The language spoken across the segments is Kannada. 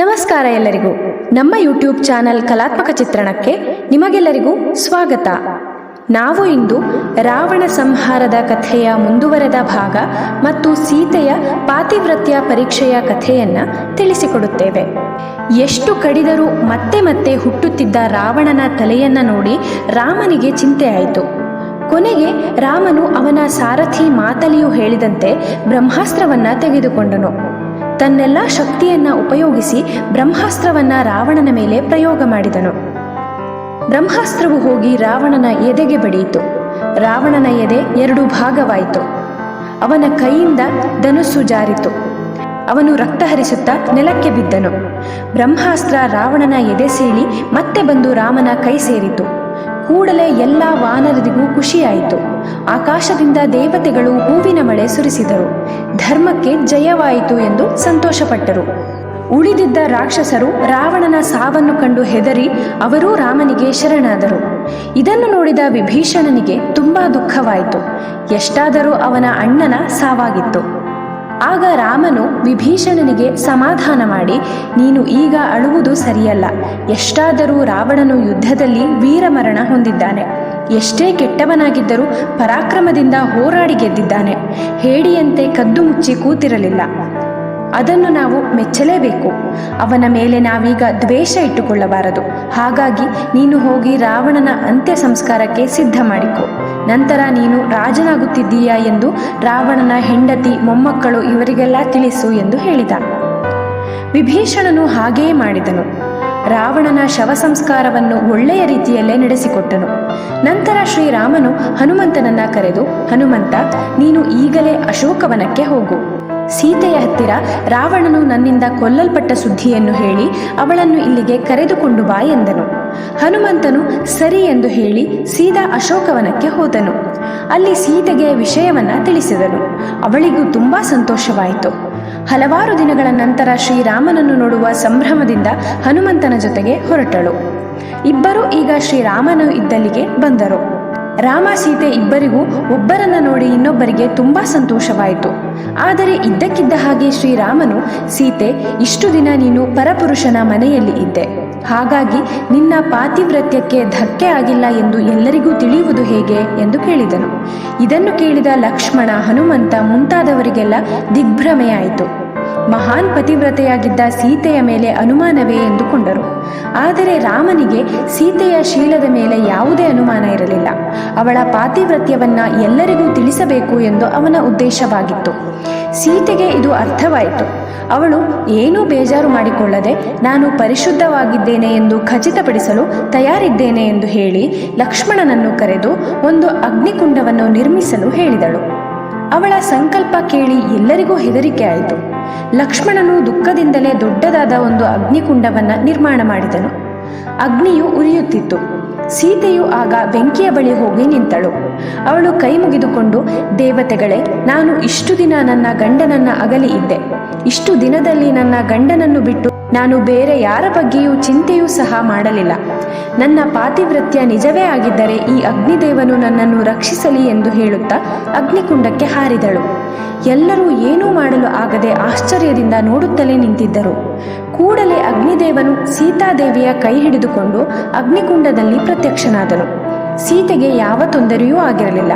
ನಮಸ್ಕಾರ ಎಲ್ಲರಿಗೂ. ನಮ್ಮ ಯೂಟ್ಯೂಬ್ ಚಾನಲ್ ಕಲಾತ್ಮಕ ಚಿತ್ರಣಕ್ಕೆ ನಿಮಗೆಲ್ಲರಿಗೂ ಸ್ವಾಗತ. ನಾವು ಇಂದು ರಾವಣ ಸಂಹಾರದ ಕಥೆಯ ಮುಂದುವರೆದ ಭಾಗ ಮತ್ತು ಸೀತೆಯ ಪಾತಿವ್ರತ್ಯ ಪರೀಕ್ಷೆಯ ಕಥೆಯನ್ನ ತಿಳಿಸಿಕೊಡುತ್ತೇವೆ. ಎಷ್ಟು ಕಡಿದರೂ ಮತ್ತೆ ಮತ್ತೆ ಹುಟ್ಟುತ್ತಿದ್ದ ರಾವಣನ ತಲೆಯನ್ನ ನೋಡಿ ರಾಮನಿಗೆ ಚಿಂತೆಯಾಯಿತು ಕೊನೆಗೆ ರಾಮನು ಅವನ ಸಾರಥಿ ಮಾತಲಿಯು ಹೇಳಿದಂತೆ ಬ್ರಹ್ಮಾಸ್ತ್ರವನ್ನ ತೆಗೆದುಕೊಂಡನು. ತನ್ನೆಲ್ಲ ಶಕ್ತಿಯನ್ನ ಉಪಯೋಗಿಸಿ ಬ್ರಹ್ಮಾಸ್ತ್ರವನ್ನ ರಾವಣನ ಮೇಲೆ ಪ್ರಯೋಗ ಮಾಡಿದನು. ಬ್ರಹ್ಮಾಸ್ತ್ರವು ಹೋಗಿ ರಾವಣನ ಎದೆಗೆ ಬಡಿಯಿತು ರಾವಣನ ಎದೆ ಎರಡು ಭಾಗವಾಯಿತು. ಅವನ ಕೈಯಿಂದ ಧನುಸ್ಸು ಜಾರಿತು. ಅವನು ರಕ್ತ ಹರಿಸುತ್ತಾ ನೆಲಕ್ಕೆ ಬಿದ್ದನು. ಬ್ರಹ್ಮಾಸ್ತ್ರ ರಾವಣನ ಎದೆ ಸೇಳಿ ಮತ್ತೆ ಬಂದು ರಾಮನ ಕೈ ಸೇರಿತು. ಕೂಡಲೇ ಎಲ್ಲ ವಾನರರಿಗೂ ಖುಷಿಯಾಯಿತು. ಆಕಾಶದಿಂದ ದೇವತೆಗಳು ಹೂವಿನ ಮಳೆ ಸುರಿಸಿದರು. ಧರ್ಮಕ್ಕೆ ಜಯವಾಯಿತು ಎಂದು ಸಂತೋಷಪಟ್ಟರು. ಉಳಿದಿದ್ದ ರಾಕ್ಷಸರು ರಾವಣನ ಸಾವನ್ನು ಕಂಡು ಹೆದರಿ ಅವರೂ ರಾಮನಿಗೆ ಶರಣಾದರು. ಇದನ್ನು ನೋಡಿದ ವಿಭೀಷಣನಿಗೆ ತುಂಬಾ ದುಃಖವಾಯಿತು. ಎಷ್ಟಾದರೂ ಅವನ ಅಣ್ಣನ ಸಾವಾಗಿತ್ತು. ಆಗ ರಾಮನು ವಿಭೀಷಣನಿಗೆ ಸಮಾಧಾನ ಮಾಡಿ, ನೀನು ಈಗ ಅಳುವುದು ಸರಿಯಲ್ಲ. ಎಷ್ಟಾದರೂ ರಾವಣನು ಯುದ್ಧದಲ್ಲಿ ವೀರಮರಣ ಹೊಂದಿದ್ದಾನೆ. ಎಷ್ಟೇ ಕೆಟ್ಟವನಾಗಿದ್ದರೂ ಪರಾಕ್ರಮದಿಂದ ಹೋರಾಡಿ ಗೆದ್ದಿದ್ದಾನೆ. ಹೇಡಿಯಂತೆ ಕದ್ದು ಮುಚ್ಚಿ ಕೂತಿರಲಿಲ್ಲ. ಅದನ್ನು ನಾವು ಮೆಚ್ಚಲೇಬೇಕು. ಅವನ ಮೇಲೆ ನಾವೀಗ ದ್ವೇಷ ಇಟ್ಟುಕೊಳ್ಳಬಾರದು. ಹಾಗಾಗಿ ನೀನು ಹೋಗಿ ರಾವಣನ ಅಂತ್ಯ ಸಂಸ್ಕಾರಕ್ಕೆ ಸಿದ್ಧ ಮಾಡಿಕೊ ನಂತರ ನೀನು ರಾಜನಾಗುತ್ತಿದ್ದೀಯಾ ಎಂದು ರಾವಣನ ಹೆಂಡತಿ ಮೊಮ್ಮಕ್ಕಳು ಇವರಿಗೆಲ್ಲ ತಿಳಿಸು ಎಂದು ಹೇಳಿದ. ವಿಭೀಷಣನು ಹಾಗೆಯೇ ಮಾಡಿದನು. ರಾವಣನ ಶವ ಸಂಸ್ಕಾರವನ್ನು ಒಳ್ಳೆಯ ರೀತಿಯಲ್ಲೇ ನಡೆಸಿಕೊಟ್ಟನು. ನಂತರ ಶ್ರೀರಾಮನು ಹನುಮಂತನನ್ನ ಕರೆದು, ಹನುಮಂತ, ನೀನು ಈಗಲೇ ಅಶೋಕವನಕ್ಕೆ ಹೋಗು. ಸೀತೆಯ ಹತ್ತಿರ ರಾವಣನು ನನ್ನಿಂದ ಕೊಲ್ಲಲ್ಪಟ್ಟ ಸುದ್ದಿಯನ್ನು ಹೇಳಿ ಅವಳನ್ನು ಇಲ್ಲಿಗೆ ಕರೆದುಕೊಂಡು ಬಾ ಎಂದನು. ಹನುಮಂತನು ಸರಿ ಎಂದು ಹೇಳಿ ಸೀದಾ ಅಶೋಕವನಕ್ಕೆ ಹೋದನು. ಅಲ್ಲಿ ಸೀತೆಗೆ ವಿಷಯವನ್ನ ತಿಳಿಸಿದನು. ಅವಳಿಗೂ ತುಂಬಾ ಸಂತೋಷವಾಯಿತು. ಹಲವಾರು ದಿನಗಳ ನಂತರ ಶ್ರೀರಾಮನನ್ನು ನೋಡುವ ಸಂಭ್ರಮದಿಂದ ಹನುಮಂತನ ಜೊತೆಗೆ ಹೊರಟಳು. ಇಬ್ಬರು ಈಗ ಶ್ರೀರಾಮನು ಇದ್ದಲ್ಲಿಗೆ ಬಂದರು. ರಾಮ ಸೀತೆ ಇಬ್ಬರಿಗೂ ಒಬ್ಬರನ್ನ ನೋಡಿ ಇನ್ನೊಬ್ಬರಿಗೆ ತುಂಬಾ ಸಂತೋಷವಾಯಿತು. ಆದರೆ ಇದ್ದಕ್ಕಿದ್ದ ಹಾಗೆ ಶ್ರೀರಾಮನು, ಸೀತೆ, ಇಷ್ಟು ದಿನ ನೀನು ಪರಪುರುಷನ ಮನೆಯಲ್ಲಿ ಇದ್ದೆ. ಹಾಗಾಗಿ ನಿನ್ನ ಪಾತಿವ್ರತ್ಯಕ್ಕೆ ಧಕ್ಕೆ ಆಗಿಲ್ಲ ಎಂದು ಎಲ್ಲರಿಗೂ ತಿಳಿಯುವುದು ಹೇಗೆ ಎಂದು ಕೇಳಿದನು. ಇದನ್ನು ಕೇಳಿದ ಲಕ್ಷ್ಮಣ ಹನುಮಂತ ಮುಂತಾದವರಿಗೆಲ್ಲ ದಿಗ್ಭ್ರಮೆಯಾಯಿತು. ಮಹಾನ್ ಪತಿವ್ರತೆಯಾಗಿದ್ದ ಸೀತೆಯ ಮೇಲೆ ಅನುಮಾನವೇ ಎಂದುಕೊಂಡರು. ಆದರೆ ರಾಮನಿಗೆ ಸೀತೆಯ ಶೀಲದ ಮೇಲೆ ಯಾವುದೇ ಅನುಮಾನ ಇರಲಿಲ್ಲ. ಅವಳ ಪಾತಿವ್ರತ್ಯವನ್ನ ಎಲ್ಲರಿಗೂ ತಿಳಿಸಬೇಕು ಎಂದು ಅವನ ಉದ್ದೇಶವಾಗಿತ್ತು. ಸೀತೆಗೆ ಇದು ಅರ್ಥವಾಯಿತು. ಅವಳು, ಏನೂ ಬೇಜಾರು ಮಾಡಿಕೊಳ್ಳದೆ ನಾನು ಪರಿಶುದ್ಧವಾಗಿದ್ದೇನೆ ಎಂದು ಖಚಿತಪಡಿಸಲು ತಯಾರಿದ್ದೇನೆ ಎಂದು ಹೇಳಿ ಲಕ್ಷ್ಮಣನನ್ನು ಕರೆದು ಒಂದು ಅಗ್ನಿಕುಂಡವನ್ನು ನಿರ್ಮಿಸಲು ಹೇಳಿದಳು. ಅವಳ ಸಂಕಲ್ಪ ಕೇಳಿ ಎಲ್ಲರಿಗೂ ಹೆದರಿಕೆ ಆಯಿತು. ಲಕ್ಷ್ಮಣನು ದುಃಖದಿಂದಲೇ ದೊಡ್ಡದಾದ ಒಂದು ಅಗ್ನಿಕುಂಡವನ್ನ ನಿರ್ಮಾಣ ಮಾಡಿದನು. ಅಗ್ನಿಯು ಉರಿಯುತ್ತಿತ್ತು. ಸೀತೆಯು ಆಗ ಬೆಂಕಿಯ ಬಳಿ ಹೋಗಿ ನಿಂತಳು. ಅವಳು ಕೈ ಮುಗಿದುಕೊಂಡು, ದೇವತೆಗಳೇ, ನಾನು ಇಷ್ಟು ದಿನ ನನ್ನ ಗಂಡನನ್ನ ಅಗಲಿ ಇದ್ದೆ. ಇಷ್ಟು ದಿನದಲ್ಲಿ ನನ್ನ ಗಂಡನನ್ನು ಬಿಟ್ಟು ನಾನು ಬೇರೆ ಯಾರ ಬಗ್ಗೆಯೂ ಚಿಂತೆಯೂ ಸಹ ಮಾಡಲಿಲ್ಲ. ನನ್ನ ಪಾತಿವೃತ್ಯ ನಿಜವೇ ಆಗಿದ್ದರೆ ಈ ಅಗ್ನಿದೇವನು ನನ್ನನ್ನು ರಕ್ಷಿಸಲಿ ಎಂದು ಹೇಳುತ್ತಾ ಅಗ್ನಿಕುಂಡಕ್ಕೆ ಹಾರಿದಳು. ಎಲ್ಲರೂ ಏನೂ ಮಾಡಲು ಆಗದೆ ಆಶ್ಚರ್ಯದಿಂದ ನೋಡುತ್ತಲೇ ನಿಂತಿದ್ದರು. ಕೂಡಲೇ ಅಗ್ನಿದೇವನು ಸೀತಾದೇವಿಯ ಕೈ ಹಿಡಿದುಕೊಂಡು ಅಗ್ನಿಕುಂಡದಲ್ಲಿ ಪ್ರತ್ಯಕ್ಷನಾದನು. ಸೀತೆಗೆ ಯಾವ ತೊಂದರೆಯೂ ಆಗಿರಲಿಲ್ಲ.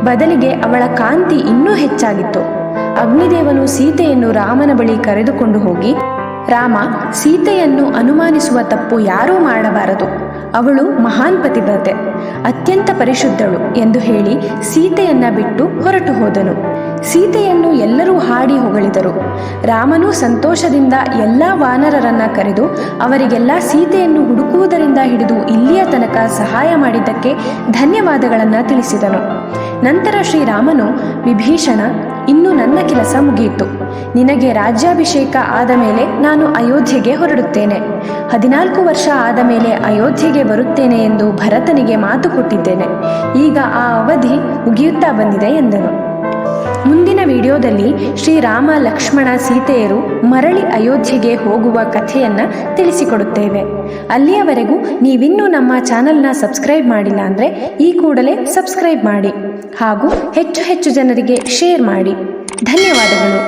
ಬದಲಿಗೆ ಅವಳ ಕಾಂತಿ ಇನ್ನೂ ಹೆಚ್ಚಾಗಿತ್ತು. ಅಗ್ನಿದೇವನು ಸೀತೆಯನ್ನು ರಾಮನ ಬಳಿ ಕರೆದುಕೊಂಡು ಹೋಗಿ, ರಾಮ, ಸೀತೆಯನ್ನು ಅನುಮಾನಿಸುವ ತಪ್ಪು ಯಾರೂ ಮಾಡಬಾರದು. ಅವಳು ಮಹಾನ್ ಪತಿವ್ರತೆ, ಅತ್ಯಂತ ಪರಿಶುದ್ಧಳು ಎಂದು ಹೇಳಿ ಸೀತೆಯನ್ನ ಬಿಟ್ಟು ಹೊರಟು ಹೋದನು. ಸೀತೆಯನ್ನು ಎಲ್ಲರೂ ಹಾಡಿ ಹೊಗಳಿದರು. ರಾಮನು ಸಂತೋಷದಿಂದ ಎಲ್ಲ ವಾನರರನ್ನ ಕರೆದು ಅವರಿಗೆಲ್ಲ ಸೀತೆಯನ್ನು ಹುಡುಕುವುದರಿಂದ ಹಿಡಿದು ಇಲ್ಲಿಯ ತನಕ ಸಹಾಯ ಮಾಡಿದ್ದಕ್ಕೆ ಧನ್ಯವಾದಗಳನ್ನು ತಿಳಿಸಿದನು. ನಂತರ ಶ್ರೀರಾಮನು, ವಿಭೀಷಣ, ಇನ್ನು ನನ್ನ ಕೆಲಸ ಮುಗಿಯಿತು. ನಿನಗೆ ರಾಜ್ಯಾಭಿಷೇಕ ಆದ ಮೇಲೆ ನಾನು ಅಯೋಧ್ಯೆಗೆ ಹೊರಡುತ್ತೇನೆ. ಹದಿನಾಲ್ಕು ವರ್ಷ ಆದ ಮೇಲೆ ಅಯೋಧ್ಯೆಗೆ ಬರುತ್ತೇನೆ ಎಂದು ಭರತನಿಗೆ ಮಾತು ಕೊಟ್ಟಿದ್ದೇನೆ. ಈಗ ಆ ಅವಧಿ ಮುಗಿಯುತ್ತಾ ಬಂದಿದೆ ಎಂದನು. ಮುಂದಿನ ವಿಡಿಯೋದಲ್ಲಿ ಶ್ರೀರಾಮ ಲಕ್ಷ್ಮಣ ಸೀತೆಯರು ಮರಳಿ ಅಯೋಧ್ಯೆಗೆ ಹೋಗುವ ಕಥೆಯನ್ನು ತಿಳಿಸಿಕೊಡುತ್ತೇವೆ. ಅಲ್ಲಿಯವರೆಗೂ ನೀವಿನ್ನೂ ನಮ್ಮ ಚಾನಲ್ನ ಸಬ್ಸ್ಕ್ರೈಬ್ ಮಾಡಿಲ್ಲ ಅಂದರೆ ಈ ಕೂಡಲೇ ಸಬ್ಸ್ಕ್ರೈಬ್ ಮಾಡಿ ಹಾಗೂ ಹೆಚ್ಚು ಹೆಚ್ಚು ಜನರಿಗೆ ಶೇರ್ ಮಾಡಿ. ಧನ್ಯವಾದಗಳು.